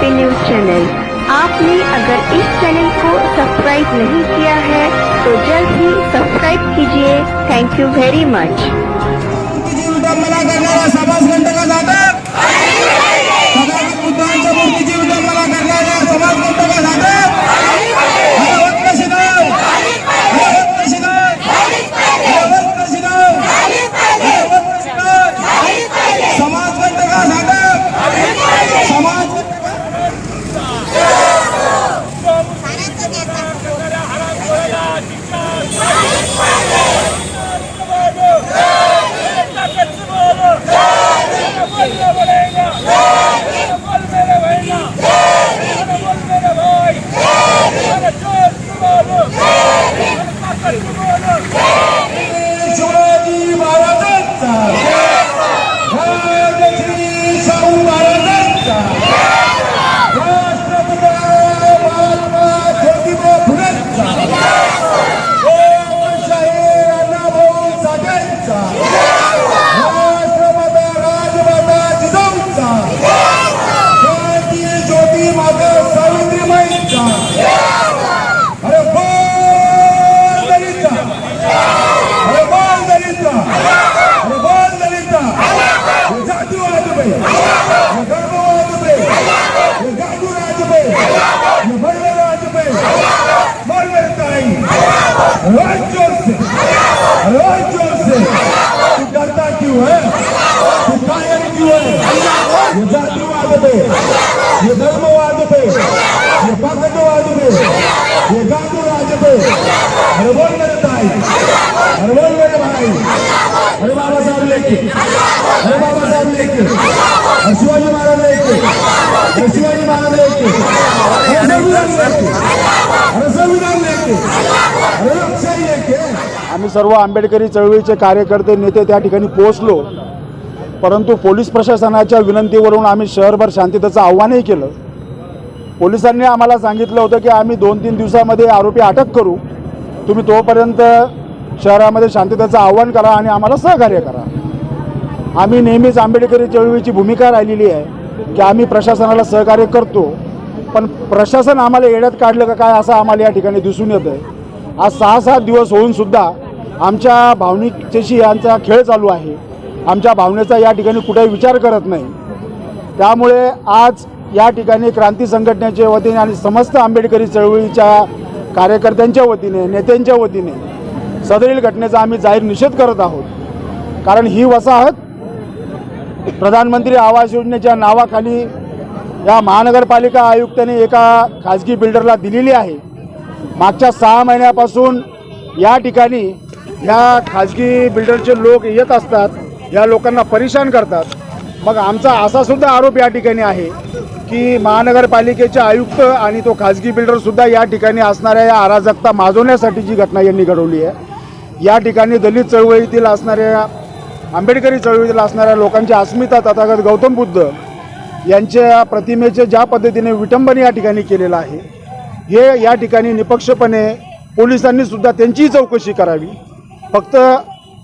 पे news channel आपने अगर इस चैनल को सब्सक्राइब नहीं किया है तो जल्द ही सब्सक्राइब कीजिए। Thank you very much Gandhiraj मेरे ताई अरे मेरे भाई अरे बाबा साहब लेके अरे बाबा साहब लेके अरे शिवाजी महाराज लेके अरे शिवाजी महाराज लेके अरे संविधान लेके अरे संविधान लेके अरे लोकशाही लेके आम्ही सर्व आंबेडकरी चळवळीचे कार्यकर्ते नेते त्या ठिकाणी पोहोचलो. परंतु पोलीस प्रशासनाच्या विनंतीवरून आम्ही शहरभर शांततेचं आव्हानही केलं. पोलिसांनी आम्हाला सांगितलं होतं की आम्ही दोन तीन दिवसामध्ये आरोपी अटक करू. तुम्ही तोपर्यंत शहरामध्ये शांततेचं आव्हान करा आणि आम्हाला सहकार्य करा. आम्ही नेहमीच आंबेडकरी चळवळीची भूमिका राहिलेली आहे की आम्ही प्रशासनाला सहकार्य करतो. पण प्रशासन आम्हाला येड्यात काढलं का काय असं आम्हाला या ठिकाणी दिसून येतं आहे आज सहा सात दिवस होऊन सुद्धा आमच्या भावनिकतेशी यांचा खेळ चालू आहे. आमच्या भावनेचा या ठिकाणी कुठेही विचार करत नाही. त्यामुळे आज या ठिकाणी क्रांती संघटनेच्या वतीने आणि समस्त आंबेडकरी चळवळीच्या कार्यकर्त्यांच्या वतीने नेत्यांच्या वतीने सदरील घटनेचा आम्ही जाहीर निषेध करत आहोत. कारण ही वसाहत प्रधानमंत्री आवास योजनेच्या नावाखाली या महानगरपालिका आयुक्ताने एका खाजगी बिल्डरला दिलेली आहे. मागच्या सहा महिन्यापासून या ठिकाणी ह्या खाजगी बिल्डरचे लोक येत असतात या लोकांना परेशान करतात. मग आमचा असा सुद्धा आरोप या ठिकाणी आहे की महानगरपालिकेचे आयुक्त आणि तो खाजगी बिल्डरसुद्धा या ठिकाणी असणाऱ्या या अराजकता माजवण्यासाठी जी घटना यांनी घडवली आहे या ठिकाणी दलित चळवळीतील असणाऱ्या आंबेडकरी चळवळीतील असणाऱ्या लोकांची अस्मिता तथागत गौतम बुद्ध यांच्या प्रतिमेचे ज्या पद्धतीने विटंबन या ठिकाणी केलेलं आहे हे या ठिकाणी निपक्षपणे पोलिसांनी सुद्धा त्यांचीही चौकशी करावी. फक्त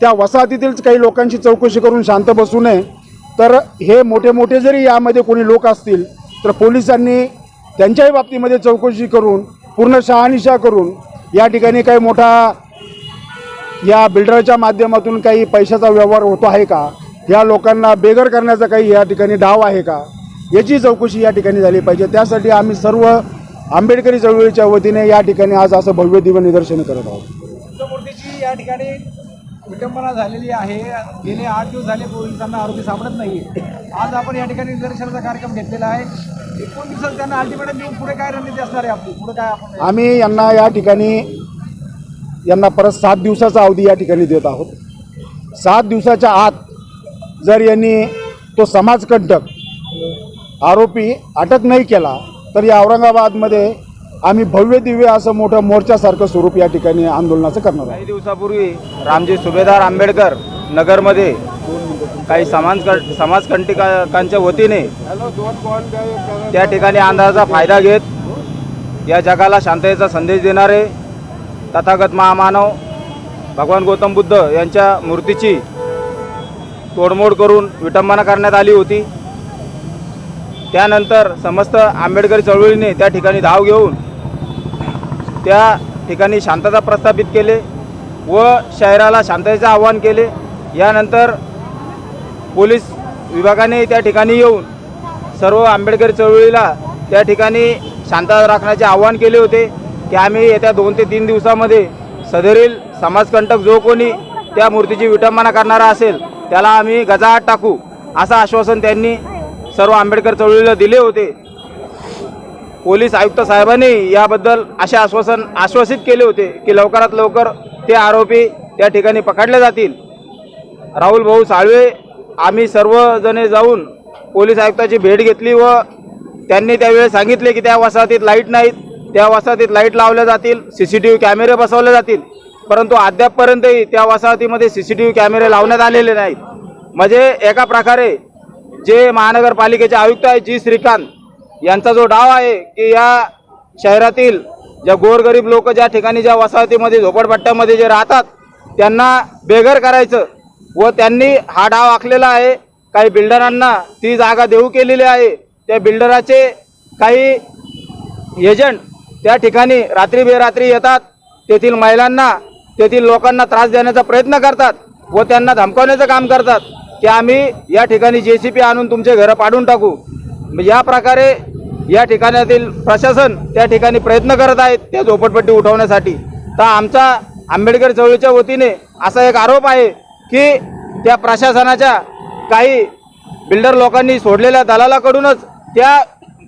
त्या वसाहतीतील काही लोकांची चौकशी करून शांत बसू नये तर हे मोठे मोठे जरी यामध्ये कोणी लोक असतील तर पोलिसांनी त्यांच्याही बाबतीमध्ये चौकशी करून पूर्ण शहानिशा करून या ठिकाणी काही मोठा या बिल्डरच्या माध्यमातून काही पैशाचा व्यवहार होतो आहे का? या लोकांना बेघर करण्याचा काही या ठिकाणी डाव आहे का? याची चौकशी या ठिकाणी झाली पाहिजे. त्यासाठी आम्ही सर्व आंबेडकरी चळवळीच्या वतीने या ठिकाणी आज असं भव्य दिव्य निदर्शन करत आहोत. या ठिकाणी विटंबना झालेली आहे. गेले आठ दिवस झाले पोलिसांना आरोपी सापडत नाही आज आपण या ठिकाणी निदर्शनाचा कार्यक्रम घेतलेला आहे. एकूण दिवसात त्यांना अल्टिमेटम देऊन पुढे काय रणनीती असणार आहे आपली? पुढे काय आपण आम्ही यांना या ठिकाणी यांना परत सात दिवसाचा अवधी या ठिकाणी देत आहोत. सात दिवसाच्या आत जर यांनी तो समाजकंटक आरोपी अटक नाही केला तर या औरंगाबादमध्ये आम्ही भव्य दिव्य असं मोठं मोर्चासारखं स्वरूप या ठिकाणी आंदोलनाचं करणार काही दिवसापूर्वी रामजी सुभेदार आंबेडकर नगरमध्ये काही समाज समाजकंटिकांच्या वतीने त्या ठिकाणी आंधळाचा फायदा घेत या जगाला शांततेचा संदेश देणारे तथागत महामानव भगवान गौतम बुद्ध यांच्या मूर्तीची तोडमोड करून विटंबना करण्यात आली होती. त्यानंतर समस्त आंबेडकरी चळवळीने त्या ठिकाणी धाव घेऊन त्या ठिकाणी शांतता प्रस्थापित केले व शहराला शांततेचे आवाहन केले. यानंतर पोलीस विभागाने त्या ठिकाणी येऊन सर्व आंबेडकर चळवळीला त्या ठिकाणी शांतता राखण्याचे आवाहन केले होते की आम्ही येत्या दोन ते तीन दिवसामध्ये सदरील समाजकंटक जो कोणी त्या मूर्तीची विटंबना करणारा असेल त्याला आम्ही गजाआट टाकू असं आश्वासन त्यांनी सर्व आंबेडकर चळवळीला दिले होते. पोलीस आयुक्त साहेबांनी याबद्दल असे आश्वासन आश्वासित केले होते की लवकरात लवकर ते आरोपी त्या ठिकाणी पकडले जातील. राहुल भाऊ साळवे आम्ही सर्वजणे जाऊन पोलीस आयुक्ताची भेट घेतली व त्यांनी त्यावेळी सांगितले की त्या वसाहतीत लाइट नाहीत त्या वसाहतीत लाइट लावल्या जातील सी सी टी व्ही कॅमेरे बसवले जातील. परंतु अद्यापपर्यंतही त्या वसाहतीमध्ये सी सी टी व्ही कॅमेरे लावण्यात आलेले नाहीत. म्हणजे एका प्रकारे जे महानगरपालिकेचे आयुक्त आहेत जी श्रीकांत यांचा जो डाव आहे की या शहरातील ज्या गोरगरीब लोक ज्या ठिकाणी ज्या वसाहतीमध्ये झोपडपट्ट्यामध्ये जे राहतात त्यांना बेघर करायचं व त्यांनी हा डाव आखलेला आहे. काही बिल्डरांना ती जागा देऊ केलेली आहे. त्या बिल्डराचे काही एजंट त्या ठिकाणी रात्री बेरात्री येतात. तेथील महिलांना तेथील लोकांना त्रास देण्याचा प्रयत्न करतात व त्यांना धमकावण्याचं काम करतात की आम्ही या ठिकाणी जे सी पी आणून तुमचे घरं पाडून टाकू. या प्रकारे या ठिकाणातील प्रशासन त्या ठिकाणी प्रयत्न करत आहेत त्या झोपडपट्टी उठवण्यासाठी. तर आमचा आंबेडकर चळवळीच्या वतीने असा एक आरोप आहे की त्या प्रशासनाच्या काही बिल्डर लोकांनी सोडलेल्या दलालाकडूनच त्या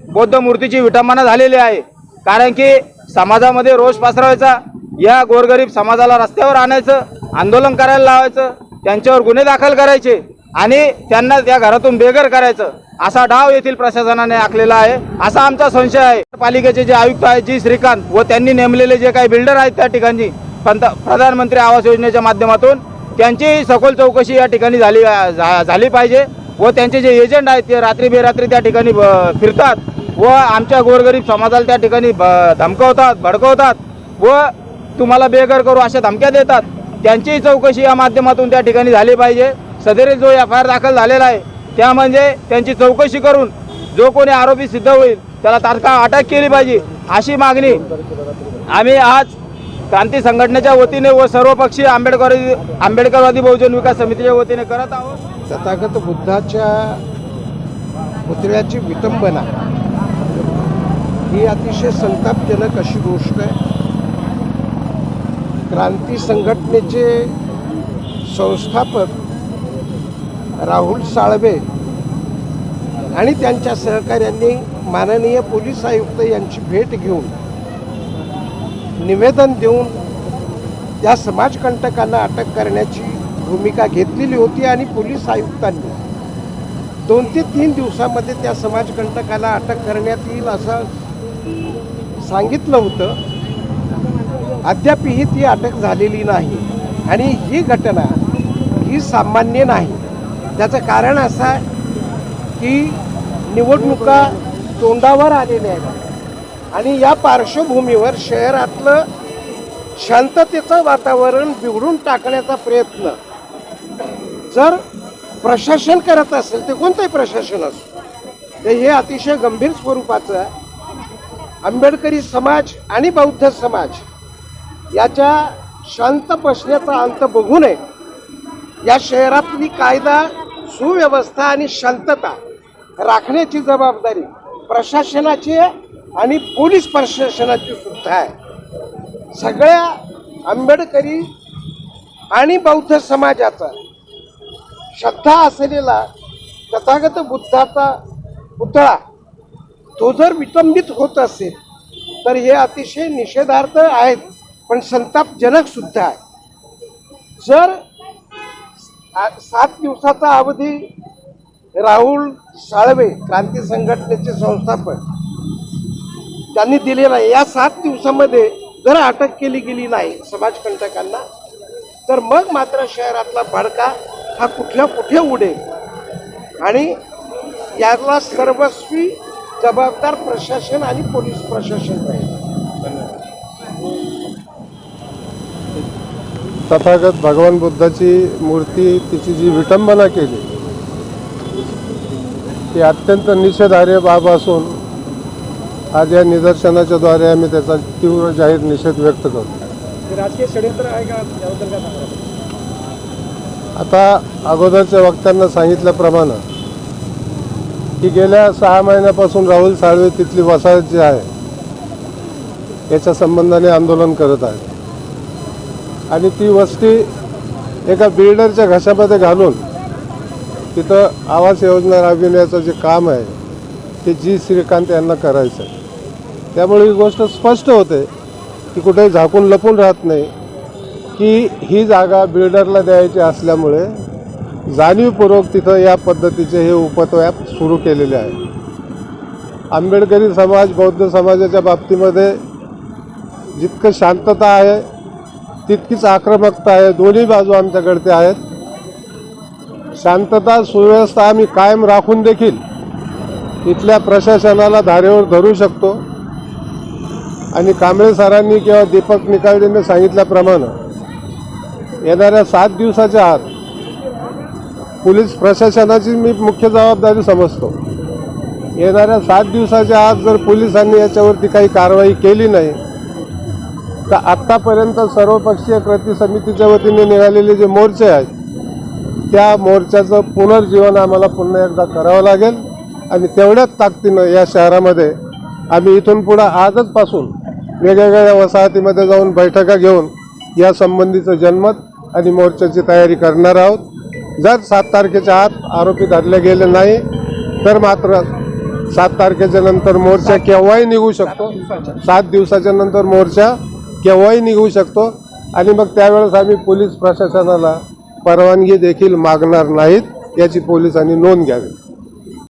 बौद्ध मूर्तीची विटंबना झालेली आहे. कारण की समाजामध्ये रोष पसरवायचा या गोरगरीब समाजाला रस्त्यावर आणायचं आंदोलन करायला लावायचं त्यांच्यावर गुन्हे दाखल करायचे आणि त्यांना त्या घरातून बेघर करायचं. असा डाव येथील प्रशासनाने आखलेला आहे. असा आमचा संशय आहे. पालिकेचे जे आयुक्त आहेत जी श्रीकांत व त्यांनी नेमलेले जे काही बिल्डर आहेत त्या ठिकाणी पंत प्रधानमंत्री आवास योजनेच्या माध्यमातून त्यांची सखोल चौकशी या ठिकाणी झाली झा- झाली पाहिजे व त्यांचे जे एजंट आहेत ते रात्री बेरात्री त्या ठिकाणी फिरतात व आमच्या गोरगरीब समाजाला त्या ठिकाणी ब- धमकवतात भडकवतात व तुम्हाला बेघर करू अशा धमक्या देतात. त्यांचीही चौकशी या माध्यमातून त्या ठिकाणी झाली पाहिजे. सदरील जो एफ आय आर दाखल झालेला आहे त्या म्हणजे त्यांची चौकशी करून जो कोणी आरोपी सिद्ध होईल त्याला तात्काळ अटक केली पाहिजे अशी मागणी आम्ही आज क्रांती संघटनेच्या वतीने व सर्वपक्षीय आंबेडकर आंबेडकरवादी बहुजन विकास समितीच्या वतीने करत आहोत. तथागत बुद्धाच्या पुतळ्याची विटंबना ही अतिशय संतापजनक अशी गोष्ट आहे. क्रांती संघटनेचे संस्थापक राहुल साळवे आणि त्यांच्या सहकाऱ्यांनी माननीय पोलीस आयुक्त यांची भेट घेऊन निवेदन देऊन त्या समाजकंटकांना अटक करण्याची भूमिका घेतलेली होती आणि पोलीस आयुक्तांनी दोन ते तीन दिवसामध्ये त्या समाजकंटकाला अटक करण्यात येईल असं सांगितलं होतं. अद्यापही ती अटक झालेली नाही आणि ही घटना ही सामान्य नाही. त्याचं कारण असं आहे की निवडणुका तोंडावर आलेल्या आहेत. आणि या पार्श्वभूमीवर शहरातलं शांततेचं वातावरण बिघडून टाकण्याचा प्रयत्न. जर प्रशासन करत असेल ते कोणतंही प्रशासन असो ते हे अतिशय गंभीर स्वरूपाचं आहे. आंबेडकरी समाज आणि बौद्ध समाज याच्या शांत बसण्याचा अंत बघू नये. या शहरातली कायदा सुव्यवस्था आणि शांतता राखण्याची जबाबदारी प्रशासनाची आहे आणि पोलीस प्रशासनाची सुद्धा आहे. सगळ्या आंबेडकरी आणि बौद्ध समाजाचा श्रद्धा असलेला तथागत बुद्धाचा पुतळा तो जर विटंबित होत असेल तर हे अतिशय निषेधार्थ आहेत पण संतापजनक सुद्धा आहे. जर सात दिवसाचा अवधी राहुल साळवे क्रांती संघटनेचे संस्थापक. त्यांनी दिलेला आहे. या सात दिवसामध्ये जर अटक केली गेली नाही समाजकंटकांना तर मग मात्र शहरातला भडका हा कुठल्या कुठे उडेल? आणि याला सर्वस्वी जबाबदार प्रशासन आणि पोलीस प्रशासन राहील. तथागत भगवान बुद्धाची मूर्ती तिची जी विटंबना केली ही अत्यंत निषेधार्ह बाब असून आज या निदर्शनाच्या द्वारे आम्ही त्याचा तीव्र जाहीर निषेध व्यक्त करतो. राजकीय षडयंत्र आहे का? आता अगोदरच्या वक्त्यांना सांगितल्याप्रमाणे की गेल्या सहा महिन्यापासून राहुल साळवे तिथली वसाहत जी आहे याच्या संबंधाने आंदोलन करत आहेत. आणि ती वस्ती एका बिल्डरच्या घशामध्ये घालून तिथं आवास योजना राबविण्याचं जे काम आहे ते जी श्रीकांत यांना करायचं आहे. त्यामुळे ही गोष्ट स्पष्ट होते की कुठेही झाकून लपून राहत नाही की ही जागा बिल्डरला द्यायची असल्यामुळे जाणीवपूर्वक तिथं या पद्धतीचे हे उपतव्याप सुरू केलेले आहे. आंबेडकरी समाज बौद्ध समाजाच्या बाबतीमध्ये जितकं शांतता आहे तितकीच आक्रमकता आहे. दोन्ही बाजू आमच्याकडे आहेत. शांतता सुव्यवस्था आम्ही कायम राखून देखील इथल्या प्रशासनाला धारेवर धरू शकतो. आणि कांबळे सरांनी किंवा दीपक निकाळजेंनी सांगितल्याप्रमाणे येणाऱ्या सात दिवसाच्या आत पोलीस प्रशासनाची मी मुख्य जबाबदारी समजतो. येणाऱ्या सात दिवसाच्या आत जर पोलिसांनी याच्यावरती काही कारवाई केली नाही तर आत्तापर्यंत सर्वपक्षीय कृती समितीच्या वतीने निघालेले जे मोर्चे आहेत त्या मोर्चाचं पुनर्जीवन आम्हाला पुन्हा एकदा करावं लागेल. आणि तेवढ्याच ताकदीनं या शहरामध्ये आम्ही इथून पुढं आजचपासून वेगवेगळ्या वसाहतीमध्ये जाऊन बैठका घेऊन या संबंधीचं जनमत आणि मोर्चाची तयारी करणार आहोत. जर सात तारखेच्या आत आरोपी धरले गेले नाही तर मात्र सात तारखेच्या नंतर मोर्चा केव्हाही निघू शकतो. सात दिवसाच्या नंतर मोर्चा केव्हाही निघू शकतो. आणि मग त्यावेळेस आम्ही पोलीस प्रशासनाला परवानगी देखील मागणार नाहीत याची पोलिसांनी नोंद घ्यावी.